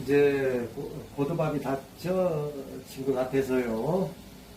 이제 고- 고두밥이 다 쪄진 것 같아서요.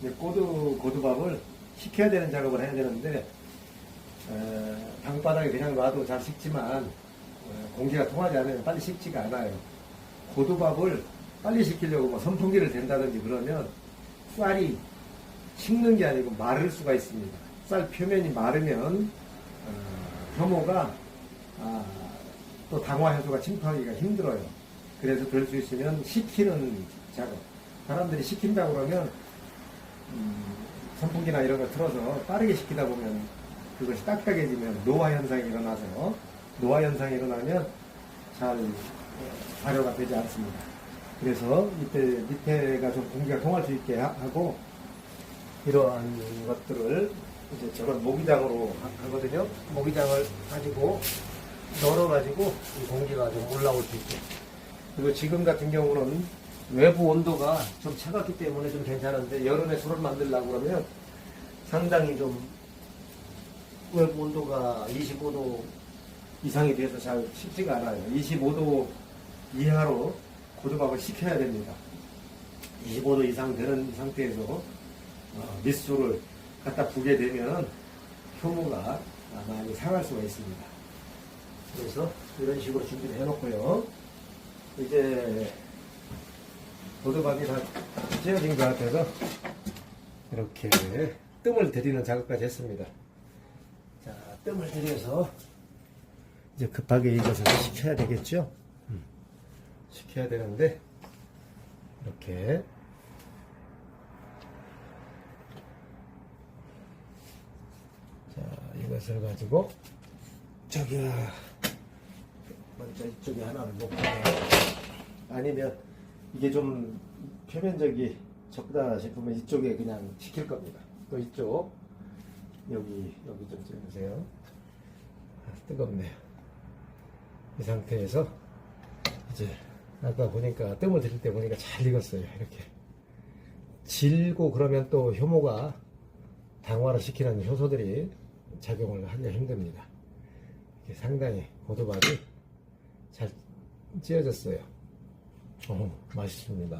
이제 고두, 고두밥을 식혀야 되는 작업을 해야 되는데, 에, 방바닥에 그냥 놔도 잘 식지만, 어, 공기가 통하지 않으면 빨리 식지가 않아요. 고두밥을 빨리 식히려고 뭐 선풍기를 댄다든지 그러면 쌀이 식는 게 아니고 마를 수가 있습니다. 쌀 표면이 마르면 어, 혐오가 아, 또 당화 효소가 침투하기가 힘들어요. 그래서 그럴 수 있으면 식히는 작업. 사람들이 식힌다고 그러면 음, 선풍기나 이런 걸 틀어서 빠르게 식히다 보면 그것이 딱딱해지면 노화 현상이 일어나서 노화 현상이 일어나면 잘 어, 발효가 되지 않습니다. 그래서 이때 밑에가 좀 공기가 통할 수 있게 하- 하고 이러한 것들을 이제 저런 모기장으로 하- 하거든요. 모기장을 가지고 널어가지고 이 공기가 좀 올라올 수 있게. 그리고 지금 같은 경우는 외부 온도가 좀 차갑기 때문에 좀 괜찮은데 여름에 술을 만들려고 그러면 상당히 좀 외부 온도가 25도 이상이 돼서 잘 식지가 않아요. 25도 이하로 고두밥을 식혀야 됩니다. 25도 이상 되는 상태에서 어, 밑술을 갖다 부게 되면 효모가 많이 상할 수가 있습니다. 그래서 이런 식으로 준비를 해놓고요. 이제 고두밥이 다 찌어진 것 같아서 이렇게 뜸을 들이는 작업까지 했습니다. 자, 뜸을 들여서 이제 급하게 이것을 식혀야 되겠죠? 음, 식혀야 되는데 이렇게 자, 이것을 가지고 저기 먼저 이쪽에 하나를 놓고 아니면 이게 좀 표면적이 적다 싶으면 이쪽에 그냥 식힐 겁니다. 또 이쪽 여기 여기 좀 찍으세요. 아, 뜨겁네요. 이 상태에서 이제 아까 보니까 뜸을 들일 때 보니까 잘 익었어요. 이렇게 질고 그러면 또 효모가 당화를 시키는 효소들이 작용을 하기가 힘듭니다. 이게 상당히 고두밥이 잘 찌어졌어요. 어, 맛있습니다.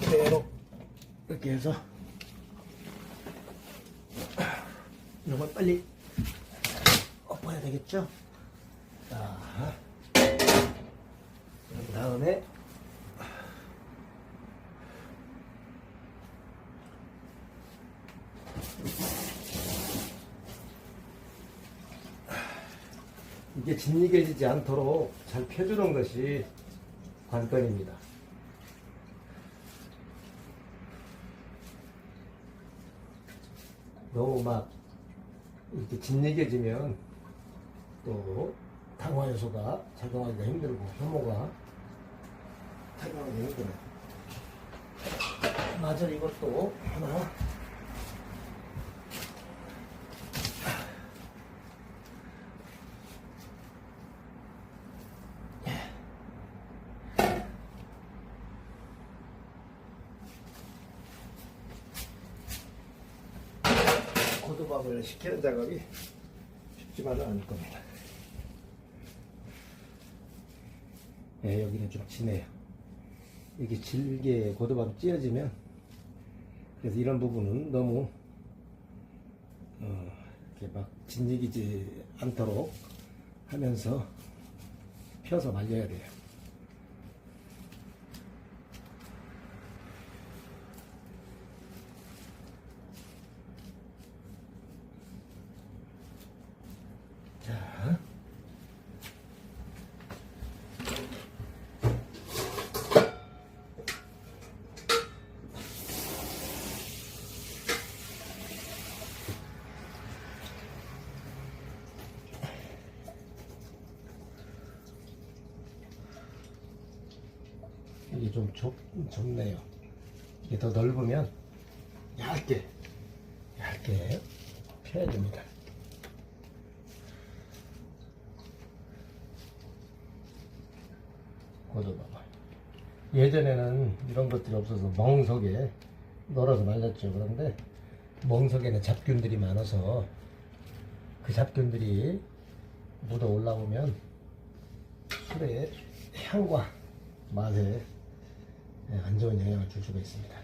그대로 이렇게 해서 이걸 빨리 엎어야 되겠죠? 자, 그 다음에 이게 진이겨지지 않도록 잘 펴주는 것이 관건입니다. 너무 막 이렇게 진이겨지면 또 당화 요소가 작용하기가 힘들고 혐오가 작용하기 힘들어요. 마저 이것도 하나 고두밥을 식히는 작업이 쉽지만은 않을 겁니다. 네, 여기는 좀 진해요. 이게 질게 고두밥이 찢어지면 그래서 이런 부분은 너무 어, 이렇게 막 진지기지 않도록 하면서 펴서 말려야 돼요. 좀 좁, 좁네요. 이게 더 넓으면 얇게, 얇게 펴야 됩니다. 고도봐봐. 예전에는 이런 것들이 없어서 멍석에 널어서 말렸죠. 그런데 멍석에는 잡균들이 많아서 그 잡균들이 묻어 올라오면 술의 향과 맛에 예, 안 좋은 영향을 줄 수가 있습니다.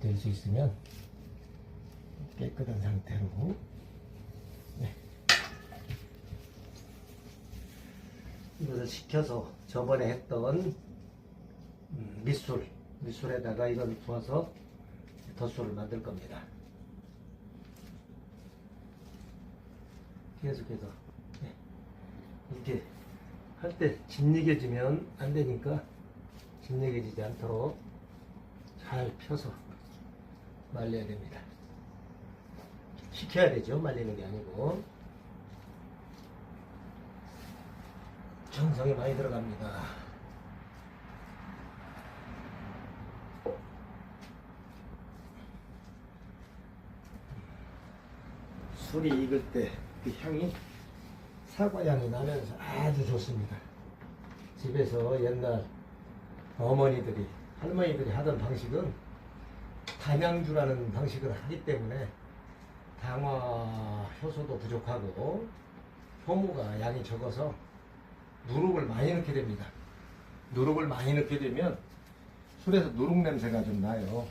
될 수 있으면 깨끗한 상태로 네. 이것을 식혀서 저번에 했던 음, 밑술 밑술에다가 이걸 부어서 덧술을 만들 겁니다. 계속해서 네. 이렇게 할때 짓이겨지면 안 되니까 짓이겨지지 않도록 잘 펴서 말려야 됩니다. 식혀야 되죠. 말리는 게 아니고. 정성이 많이 들어갑니다. 술이 익을 때 그 향이 사과 향이 나면서 아주 좋습니다. 집에서 옛날 어머니들이 할머니들이 하던 방식은 담양주라는 방식을 하기 때문에 당화 효소도 부족하고 효모가 양이 적어서 누룩을 많이 넣게 됩니다. 누룩을 많이 넣게 되면 술에서 누룩 냄새가 좀 나요.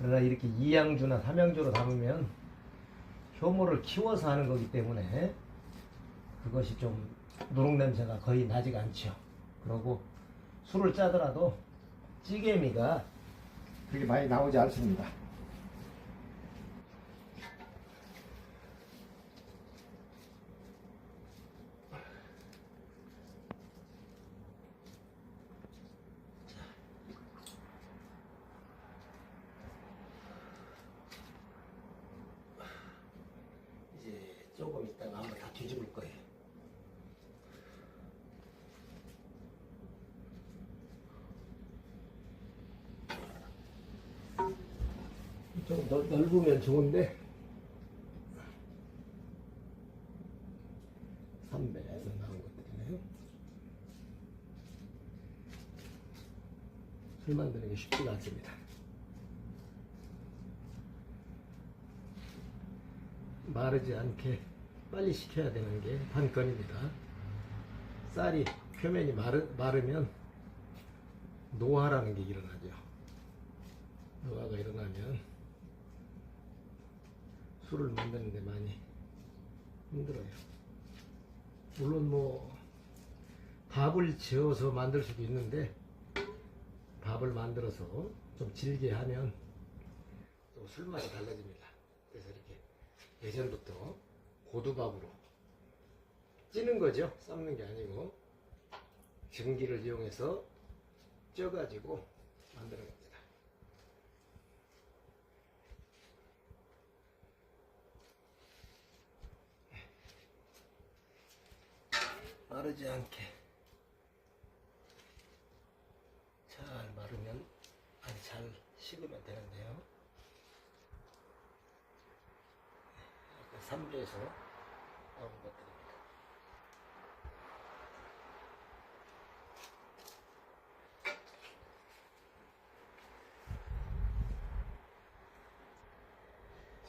그러나 이렇게 이양주나 삼양주로 담으면 효모를 키워서 하는 거기 때문에 그것이 좀 누룩 냄새가 거의 나지가 않죠. 그리고 술을 짜더라도 찌개미가 그렇게 많이 나오지 않습니다. 이제 조금 있다가 한번 다 뒤집을 거예요. 좀 넓, 넓으면 좋은데 3배에서 나온 것들이네요. 술 만드는 게 쉽지가 않습니다. 마르지 않게 빨리 식혀야 되는 게 관건입니다. 쌀이 표면이 마르, 마르면 노화라는 게 일어나죠. 노화가 일어나면 술을 만드는데 많이 힘들어요. 물론 뭐 밥을 지어서 만들 수도 있는데 밥을 만들어서 좀 질게 하면 또 술맛이 달라집니다. 그래서 이렇게 예전부터 고두밥으로 찌는 거죠. 삶는 게 아니고 증기를 이용해서 쪄가지고 겁니다. 마르지 않게 잘 마르면 아니 잘 식으면 되는데요. 약간 삼배에서 나온 것들입니다.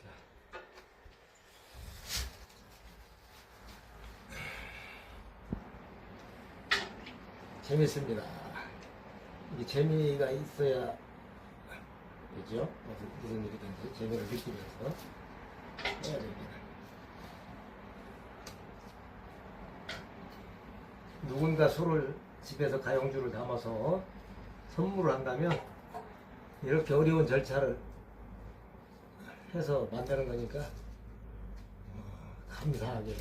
자. 재밌습니다. 이게 재미가 있어야 되죠. 무슨, 무슨 일이든지 재미를 느끼면서 해야 됩니다. 누군가 술을 집에서 가용주를 담아서 선물을 한다면 이렇게 어려운 절차를 해서 만드는 거니까 어, 감사하게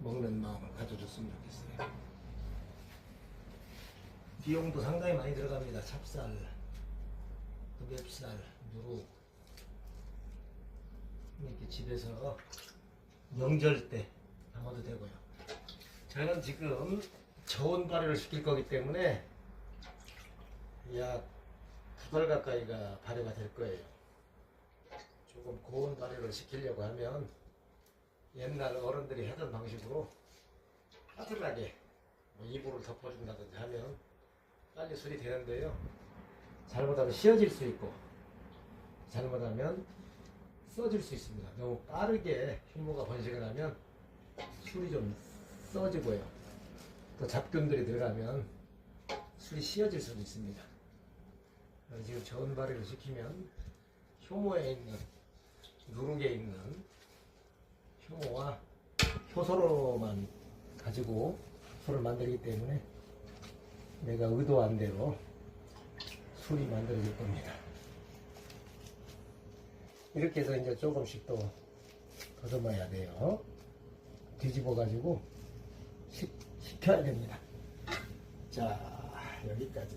먹는 마음을 가져줬으면 좋겠어요. 비용도 상당히 많이 들어갑니다. 찹쌀, 또 맵쌀, 누룩 이렇게 집에서 명절 때 담아도 되고요. 저는 지금 저온 발효를 시킬 거기 때문에 약 두 달 가까이가 발효가 될 거예요. 조금 고온 발효를 시키려고 하면 옛날 어른들이 하던 방식으로 따뜻하게 뭐 이불을 덮어준다든지 하면 빨리 술이 되는데요. 잘못하면 씌어질 수 있고 잘못하면 써질 수 있습니다. 너무 빠르게 흉모가 번식을 하면 술이 좀 써지고요. 또 잡균들이 들어가면 술이 씌어질 수도 있습니다. 지금 발효를 시키면 효모에 있는 누룩에 있는 효모와 효소로만 가지고 술을 만들기 때문에 내가 의도한 대로 술이 만들어질 겁니다. 이렇게 해서 이제 조금씩 또 더듬어야 돼요. 뒤집어 가지고 식, 식혀야 됩니다. 자, 여기까지.